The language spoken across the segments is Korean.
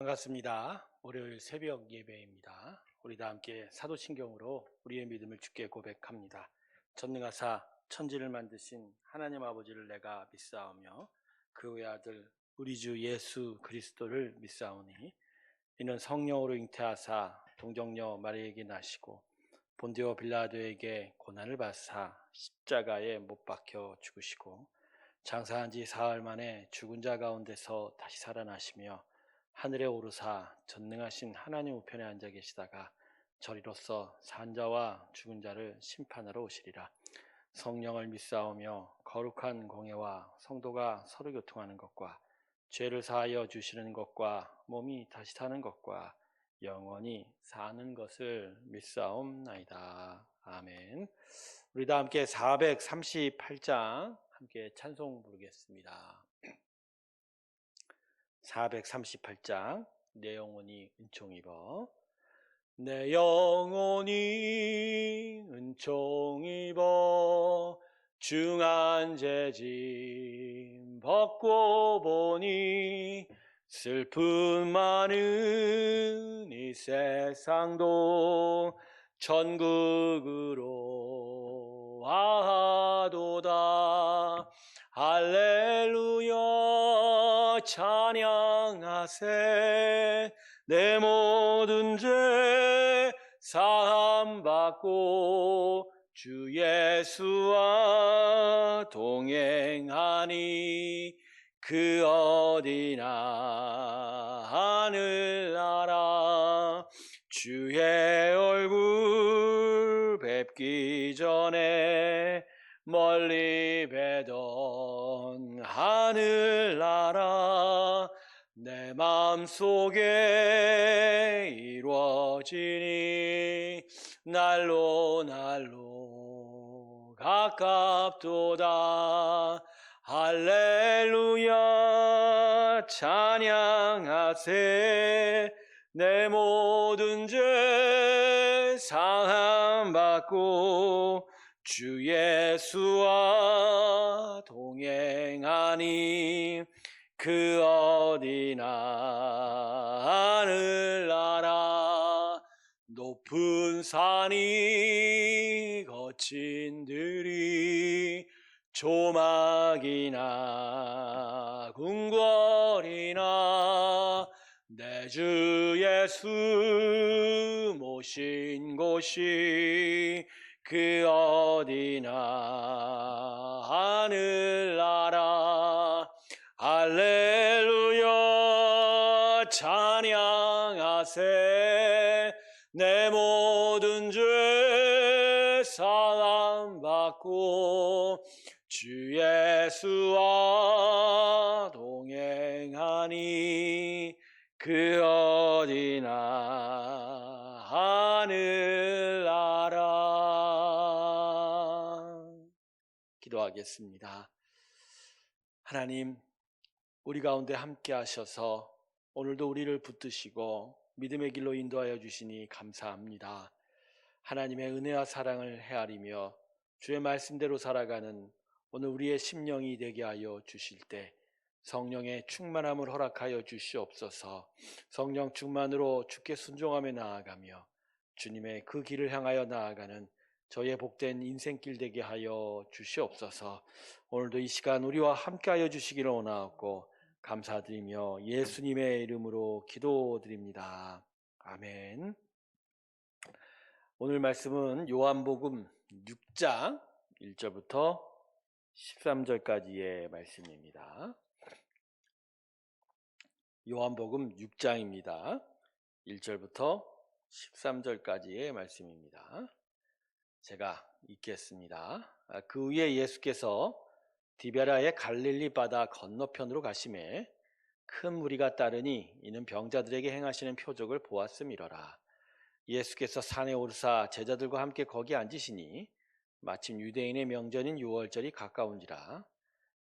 반갑습니다. 월요일 새벽 예배입니다. 우리 다 함께 사도신경으로 우리의 믿음을 주께 고백합니다. 전능하사 천지를 만드신 하나님 아버지를 내가 믿사오며 그 외 아들 우리 주 예수 그리스도를 믿사오니 이는 성령으로 잉태하사 동정녀 마리에게 나시고 본디오 빌라도에게 고난을 받사 십자가에 못 박혀 죽으시고 장사한 지 사흘 만에 죽은 자 가운데서 다시 살아나시며 하늘에 오르사 전능하신 하나님 우편에 앉아 계시다가 저리로서 산자와 죽은 자를 심판하러 오시리라. 성령을 믿사오며 거룩한 공예와 성도가 서로 교통하는 것과 죄를 사하여 주시는 것과 몸이 다시 사는 것과 영원히 사는 것을 믿사옵나이다. 아멘. 우리 다 함께 438장 함께 찬송 부르겠습니다. 438장 내 영혼이 은총 입어. 내 영혼이 은총 입어 중한 죄짐 벗고 보니 슬픔 많은 이 세상도 천국으로 와도다. 할렐루야 찬양하세. 내 모든 죄 사함 받고 주 예수와 동행하니 그 어디나 하늘나라. 주의 얼굴 뵙기 전에 멀리 뵈던 하늘나라 내 마음속에 이루어지니 날로 날로 가깝도다. 할렐루야 찬양하세. 내 모든 죄 사함받고 주 예수와 동행하니 그 어디나 하늘나라 높은 산이 거친 들이 조막이나 궁궐이나 내 주 예수 모신 곳이 그 어디나 하늘나라. 할렐루야. 찬양하세. 내 모든 죄 사함받고 주 예수와 동행하니 그 어디나 기도하겠습니다. 하나님, 우리 가운데 함께 하셔서 오늘도 우리를 붙드시고 믿음의 길로 인도하여 주시니 감사합니다. 하나님의 은혜와 사랑을 헤아리며 주의 말씀대로 살아가는 오늘 우리의 심령이 되게 하여 주실 때 성령의 충만함을 허락하여 주시옵소서 성령 충만으로 주께 순종하며 나아가며 주님의 그 길을 향하여 나아가는 저의 복된 인생길 되게 하여 주시옵소서 오늘도 이 시간 우리와 함께 하여 주시기를 원하옵고 감사드리며 예수님의 이름으로 기도드립니다. 아멘. 오늘 말씀은 요한복음 6장 1절부터 13절까지의 말씀입니다. 요한복음 6장입니다. 1절부터 13절까지의 말씀입니다. 제가 읽겠습니다. 아, 그 위에 예수께서 디베라의 갈릴리 바다 건너편으로 가심에 큰 무리가 따르니 이는 병자들에게 행하시는 표적을 보았음이러라. 예수께서 산에 오르사 제자들과 함께 거기 앉으시니 마침 유대인의 명절인 유월절이 가까운지라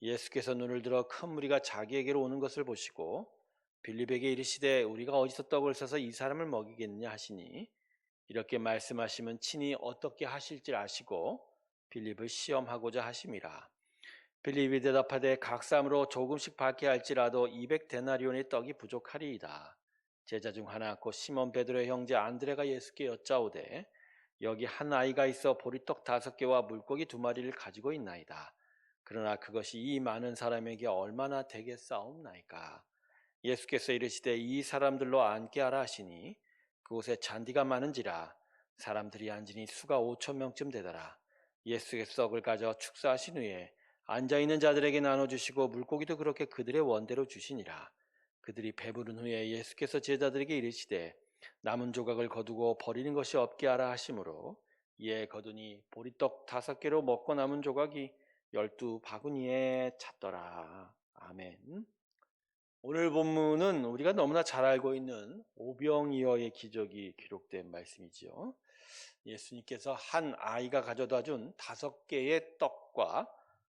예수께서 눈을 들어 큰 무리가 자기에게로 오는 것을 보시고 빌립에게 이르시되 우리가 어디서 떡을 사서 이 사람을 먹이겠느냐 하시니 이렇게 말씀하시면 친히 어떻게 하실지 아시고 빌립을 시험하고자 하심이라 빌립이 대답하되 각 사람으로 조금씩 받게 할지라도 200 데나리온의 떡이 부족하리이다 제자 중 하나 곧 시몬 베드로의 형제 안드레가 예수께 여짜오되 여기 한 아이가 있어 보리떡 다섯 개와 물고기 두 마리를 가지고 있나이다. 그러나 그것이 이 많은 사람에게 얼마나 되겠사옵나이까. 예수께서 이르시되 이 사람들로 앉게 하라 하시니 그곳에 잔디가 많은지라 사람들이 앉으니 수가 오천 명쯤 되더라. 예수께서 떡을 가져 축사하신 후에 앉아 있는 자들에게 나눠 주시고 물고기도 그렇게 그들의 원대로 주시니라. 그들이 배부른 후에 예수께서 제자들에게 이르시되 남은 조각을 거두고 버리는 것이 없게 하라 하심으로 이에 거두니 보리떡 다섯 개로 먹고 남은 조각이 열두 바구니에 찼더라. 아멘. 오늘 본문은 우리가 너무나 잘 알고 있는 오병이어의 기적이 기록된 말씀이지요. 예수님께서 한 아이가 가져다 준 다섯 개의 떡과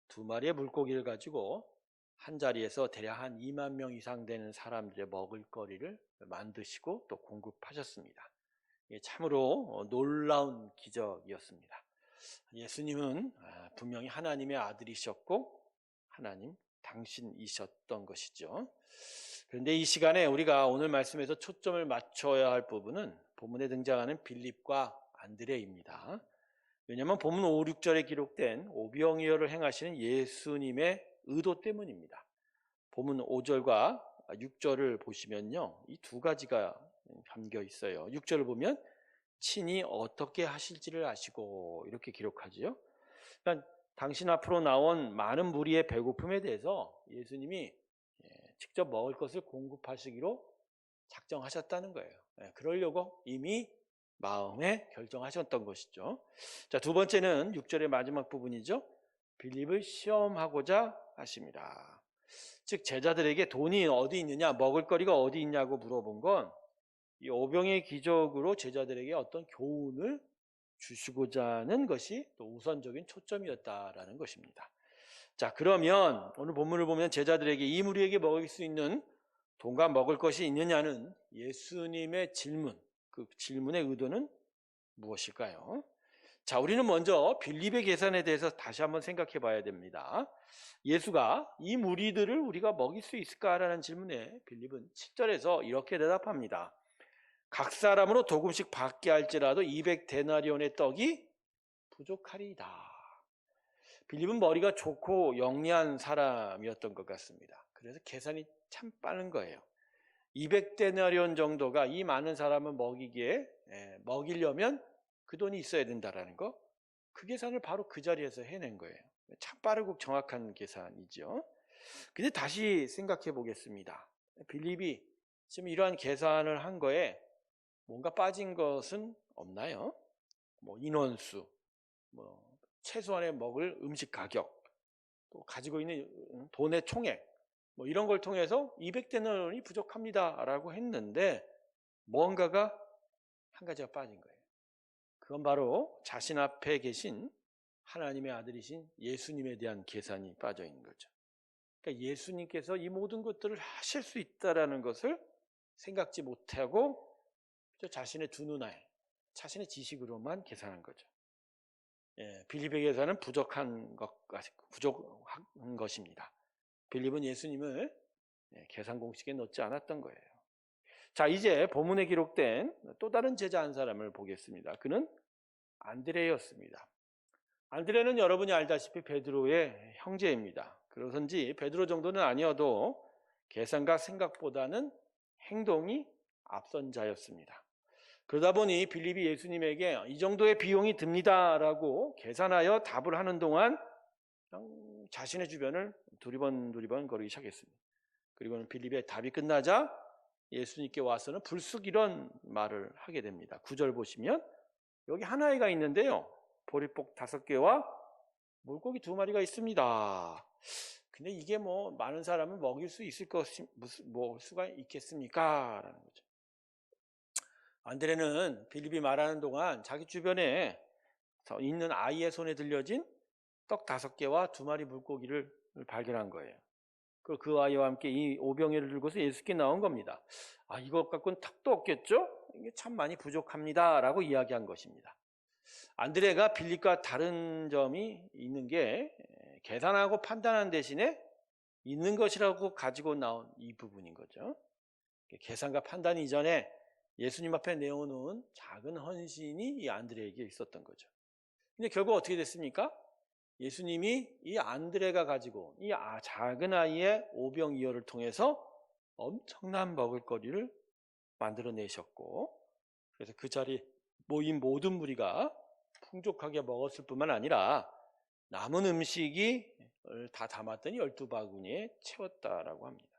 두 마리의 물고기를 가지고 한 자리에서 대략 한 2만 명 이상 되는 사람들의 먹을거리를 만드시고 또 공급하셨습니다. 참으로 놀라운 기적이었습니다. 예수님은 아, 분명히 하나님의 아들이셨고 하나님 당신이셨던 것이죠. 그런데 이 시간에 우리가 오늘 말씀에서 초점을 맞춰야 할 부분은 본문에 등장하는 빌립과 안드레입니다. 왜냐하면 본문 5, 6절에 기록된 오병이어를 행하시는 예수님의 의도 때문입니다. 본문 5절과 6절을 보시면요. 이 두 가지가 담겨 있어요. 6절을 보면 친히 어떻게 하실지를 아시고 이렇게 기록하지요. 그러니까 당신 앞으로 나온 많은 무리의 배고픔에 대해서 예수님이 예, 직접 먹을 것을 공급하시기로 작정하셨다는 거예요. 예, 그러려고 이미 마음에 결정하셨던 것이죠. 자, 두 번째는 6절의 마지막 부분이죠. 빌립을 시험하고자 하십니다. 즉 제자들에게 돈이 어디 있느냐, 먹을 거리가 어디 있냐고 물어본 건 이 오병의 기적으로 제자들에게 어떤 교훈을 주시고자 하는 것이 또 우선적인 초점이었다라는 것입니다. 자, 그러면 오늘 본문을 보면 제자들에게 이 무리에게 먹일 수 있는 돈과 먹을 것이 있느냐는 예수님의 질문, 그 질문의 의도는 무엇일까요? 자, 우리는 먼저 빌립의 계산에 대해서 다시 한번 생각해 봐야 됩니다. 예수가 이 무리들을 우리가 먹일 수 있을까라는 질문에 빌립은 7절에서 이렇게 대답합니다. 각 사람으로 조금씩 받게 할지라도 200데나리온의 떡이 부족하리이다. 빌립은 머리가 좋고 영리한 사람이었던 것 같습니다. 그래서 계산이 참 빠른 거예요. 200데나리온 정도가 이 많은 사람을 먹이기에 예, 먹이려면 그 돈이 있어야 된다라는 거. 그 계산을 바로 그 자리에서 해낸 거예요. 참 빠르고 정확한 계산이죠. 근데 다시 생각해 보겠습니다. 빌립이 지금 이러한 계산을 한 거에 뭔가 빠진 것은 없나요? 뭐 인원수, 뭐 최소한의 먹을 음식 가격, 또 가지고 있는 돈의 총액, 뭐 이런 걸 통해서 200대는이 부족합니다라고 했는데 뭔가가 한 가지가 빠진 거예요. 그건 바로 자신 앞에 계신 하나님의 아들이신 예수님에 대한 계산이 빠져 있는 거죠. 그러니까 예수님께서 이 모든 것들을 하실 수 있다라는 것을 생각지 못하고 자신의 두 눈알, 자신의 지식으로만 계산한 거죠. 예, 빌립의 계산은 부족한 것, 부족한 것입니다. 빌립은 예수님을 예, 계산 공식에 넣지 않았던 거예요. 자, 이제 본문에 기록된 또 다른 제자 한 사람을 보겠습니다. 그는 안드레였습니다. 안드레는 여러분이 알다시피 베드로의 형제입니다. 그러선지 베드로 정도는 아니어도 계산과 생각보다는 행동이 앞선 자였습니다. 그러다 보니 빌립이 예수님에게 이 정도의 비용이 듭니다라고 계산하여 답을 하는 동안 자신의 주변을 두리번 두리번 거리기 시작했습니다. 그리고는 빌립의 답이 끝나자 예수님께 와서는 불쑥 이런 말을 하게 됩니다. 구절 보시면 여기 하나이가 있는데요. 보리복 다섯 개와 물고기 두 마리가 있습니다. 근데 이게 뭐 많은 사람을 먹일 수 있을 것이 뭐 수가 있겠습니까? 라는 거죠. 안드레는 빌립이 말하는 동안 자기 주변에 있는 아이의 손에 들려진 떡 다섯 개와 두 마리 물고기를 발견한 거예요. 그, 그 아이와 함께 이 오병이를 들고서 예수께 나온 겁니다. 아, 이것 갖고는 탁도 없겠죠? 이게 참 많이 부족합니다. 라고 이야기한 것입니다. 안드레가 빌립과 다른 점이 있는 게 계산하고 판단한 대신에 있는 것이라고 가지고 나온 이 부분인 거죠. 계산과 판단 이전에 예수님 앞에 내어놓은 작은 헌신이 이 안드레에게 있었던 거죠. 근데 결국 어떻게 됐습니까? 예수님이 이 안드레가 가지고 이 아- 작은 아이의 오병이어를 통해서 엄청난 먹을거리를 만들어내셨고 그래서 그 자리 모인 모든 무리가 풍족하게 먹었을 뿐만 아니라 남은 음식이 다 담았더니 열두 바구니에 채웠다라고 합니다.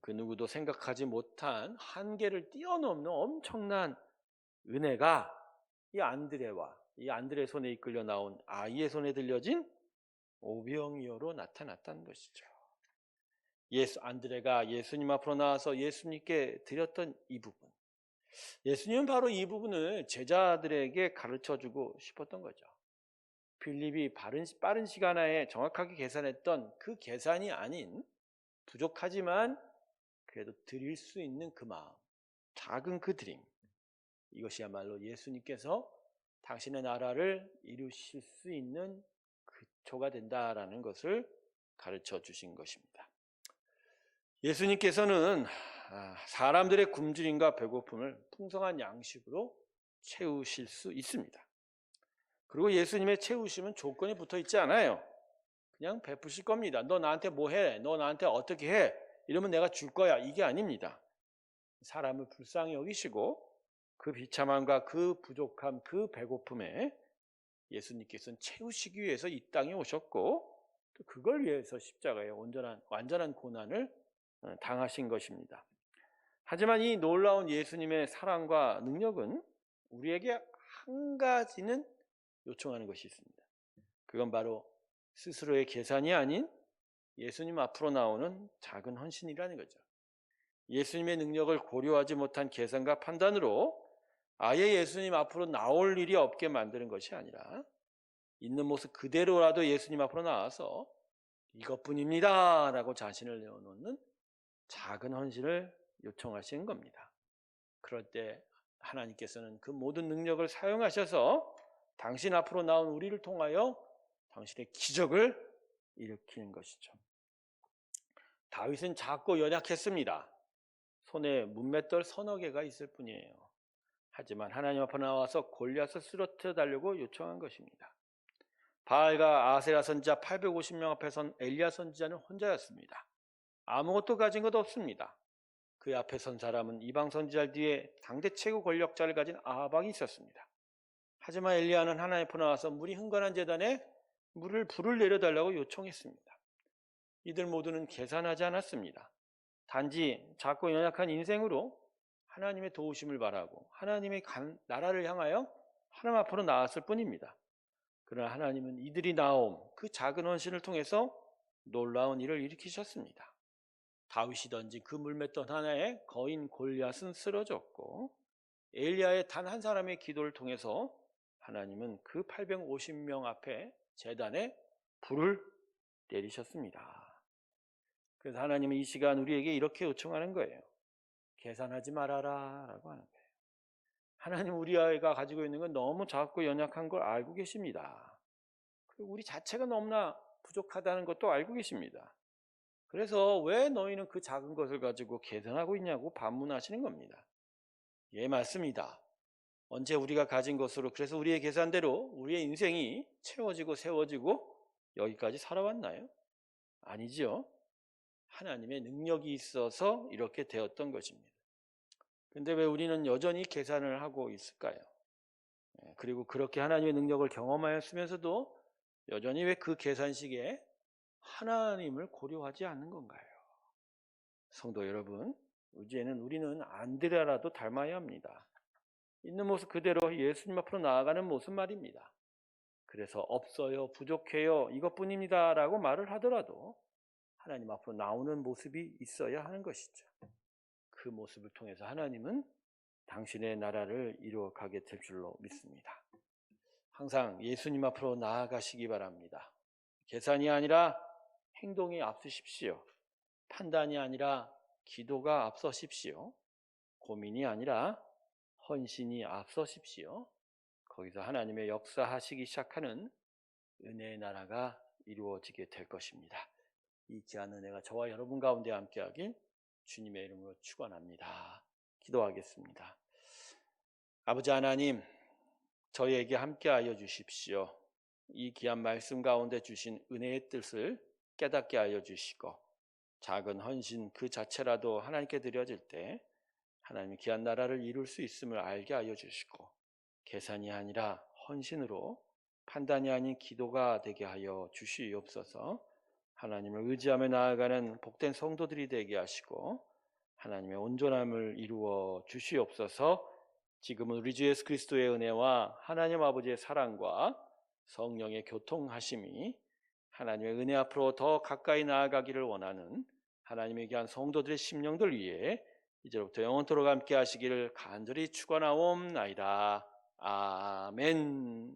그 누구도 생각하지 못한 한계를 뛰어넘는 엄청난 은혜가 이 안드레와 이 안드레 손에 이끌려 나온 아이의 손에 들려진 오병이어로 나타났다는 것이죠. 예수 안드레가 예수님 앞으로 나와서 예수님께 드렸던 이 부분. 예수님은 바로 이 부분을 제자들에게 가르쳐 주고 싶었던 거죠. 빠른, 빠른 시간 안에 정확하게 계산했던 그 계산이 아닌 부족하지만 그래도 드릴 수 있는 그 마음, 작은 그 드림. 이것이야말로 예수님께서 당신의 나라를 이루실 수 있는 그초가 된다라는 것을 가르쳐 주신 것입니다. 예수님께서는 아, 사람들의 굶주림과 배고픔을 풍성한 양식으로 채우실 수 있습니다. 그리고 예수님의 채우심은 조건이 붙어 있지 않아요. 그냥 베푸실 겁니다. 너 나한테 뭐 해? 너 나한테 어떻게 해? 이러면 내가 줄 거야. 이게 아닙니다. 사람을 불쌍히 여기시고 그 비참함과 그 부족함, 그 배고픔에 예수님께서는 채우시기 위해서 이 땅에 오셨고 또 그걸 위해서 십자가에 온전한 완전한 고난을 어, 당하신 것입니다. 하지만 이 놀라운 예수님의 사랑과 능력은 우리에게 한 가지는 요청하는 것이 있습니다. 그건 바로 스스로의 계산이 아닌 예수님 앞으로 나오는 작은 헌신이라는 거죠. 예수님의 능력을 고려하지 못한 계산과 판단으로 아예 예수님 앞으로 나올 일이 없게 만드는 것이 아니라 있는 모습 그대로라도 예수님 앞으로 나와서 이것뿐입니다. 라고 자신을 내어놓는 작은 헌신을 요청하신 겁니다. 그럴 때 하나님께서는 그 모든 능력을 사용하셔서 당신 앞으로 나온 우리를 통하여 당신의 기적을 일으키는 것이죠. 다윗은 작고 연약했습니다. 손에 문맷돌 서너 개가 있을 뿐이에요. 하지만 하나님 앞에 나와서 골리앗을 쓰러뜨려 달려고 요청한 것입니다. 바알과 아세라 선지자 850명 앞에 선 엘리야 선지자는 혼자였습니다. 아무것도 가진 것 없습니다. 그 앞에 선 사람은 이방 선지자 뒤에 당대 최고 권력자를 가진 아합이 있었습니다. 하지만 엘리야는 하나님 앞에 나와서 물이 흥건한 재단에 물을 불을 내려달라고 요청했습니다. 이들 모두는 계산하지 않았습니다. 단지 작고 연약한 인생으로 하나님의 도우심을 바라고 하나님의 나라를 향하여 하나님 앞으로 나왔을 뿐입니다. 그러나 하나님은 이들이 나옴 그 작은 헌신을 통해서 놀라운 일을 일으키셨습니다. 다윗이 던진 그 물맷돌 하나에 거인 골리앗은 쓰러졌고 엘리야의 단 한 사람의 기도를 통해서 하나님은 그 850명 앞에 재단에 불을 내리셨습니다. 그래서 하나님은 이 시간 우리에게 이렇게 요청하는 거예요. 계산하지 말아라 라고 하는 거예요. 하나님 우리 아이가 가지고 있는 건 너무 작고 연약한 걸 알고 계십니다. 그리고 우리 자체가 너무나 부족하다는 것도 알고 계십니다. 그래서 왜 너희는 그 작은 것을 가지고 계산하고 있냐고 반문하시는 겁니다. 예, 맞습니다. 언제 우리가 가진 것으로 그래서 우리의 계산대로 우리의 인생이 채워지고 세워지고 여기까지 살아왔나요? 아니지요. 하나님의 능력이 있어서 이렇게 되었던 것입니다. 근데 왜 우리는 여전히 계산을 하고 있을까요? 예, 그리고 그렇게 하나님의 능력을 경험하였으면서도 여전히 왜 그 계산식에 하나님을 고려하지 않는 건가요? 성도 여러분, 이제는 우리는 안드레라도 닮아야 합니다. 있는 모습 그대로 예수님 앞으로 나아가는 모습 말입니다. 그래서 없어요, 부족해요, 이것뿐입니다 라고 말을 하더라도 하나님 앞으로 나오는 모습이 있어야 하는 것이죠. 그 모습을 통해서 하나님은 당신의 나라를 이루어가게 될 줄로 믿습니다. 항상 예수님 앞으로 나아가시기 바랍니다. 계산이 아니라 행동이 앞서십시오. 판단이 아니라 기도가 앞서십시오. 고민이 아니라 헌신이 앞서십시오. 거기서 하나님의 역사하시기 시작하는 은혜의 나라가 이루어지게 될 것입니다. 이 귀한 은혜가 저와 여러분 가운데 함께하길 주님의 이름으로 축원합니다. 기도하겠습니다. 아버지 하나님, 저희에게 함께하여 주십시오. 이 귀한 말씀 가운데 주신 은혜의 뜻을 깨닫게 하여 주시고 작은 헌신 그 자체라도 하나님께 드려질 때 하나님의 귀한 나라를 이룰 수 있음을 알게 하여 주시고 계산이 아니라 헌신으로 판단이 아닌 기도가 되게 하여 주시옵소서. 하나님을 의지하며 나아가는 복된 성도들이 되게 하시고 하나님의 온전함을 이루어 주시옵소서. 지금은 우리 주 예수 그리스도의 은혜와 하나님 아버지의 사랑과 성령의 교통하심이 하나님의 은혜 앞으로 더 가까이 나아가기를 원하는 하나님의 귀한 성도들의 심령들 위해 이제부터 영원토록 함께 하시기를 간절히 축원하옵나이다. 아멘.